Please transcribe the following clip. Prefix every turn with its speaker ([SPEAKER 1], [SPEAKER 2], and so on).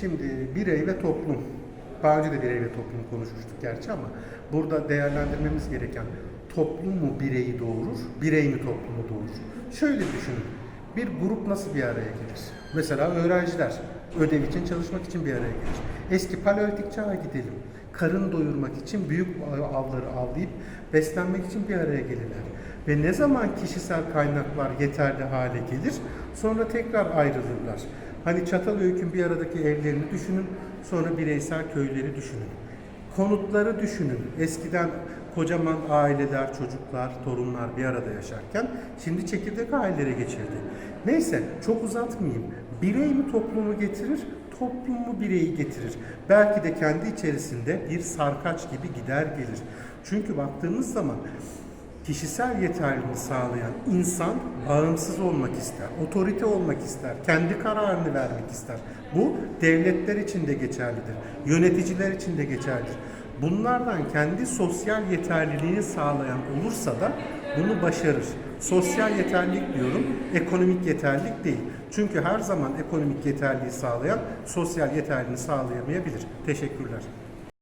[SPEAKER 1] Şimdi birey ve toplum. Daha önce de birey ve toplum konuşmuştuk gerçi ama burada değerlendirmemiz gereken toplum mu bireyi doğurur, birey mi toplumu doğurur? Şöyle düşünün. Bir grup nasıl bir araya gelir? Mesela öğrenciler ödev için çalışmak için bir araya gelir. Eski paleolitik çağa gidelim. Karın doyurmak için büyük avları avlayıp beslenmek için bir araya gelirler. Ve ne zaman kişisel kaynaklar yeterli hale gelir, sonra tekrar ayrılırlar. Hani Çatalhöyük'ün bir aradaki evlerini düşünün, sonra bireysel köyleri düşünün. Konutları düşünün. Eskiden kocaman aileler, çocuklar, torunlar bir arada yaşarken şimdi çekirdek ailelere geçildi. Neyse çok uzatmayayım. Birey mi toplumu getirir, toplum mu bireyi getirir? Belki de kendi içerisinde bir sarkaç gibi gider gelir. Çünkü baktığımız zaman kişisel yeterliliğini sağlayan insan bağımsız olmak ister, otorite olmak ister, kendi kararını vermek ister. Bu devletler için de geçerlidir, yöneticiler için de geçerlidir. Bunlardan kendi sosyal yeterliliğini sağlayan olursa da bunu başarır. Sosyal yeterlilik diyorum, ekonomik yeterlilik değil. Çünkü her zaman ekonomik yeterliliği sağlayan sosyal yeterliliğini sağlayamayabilir. Teşekkürler.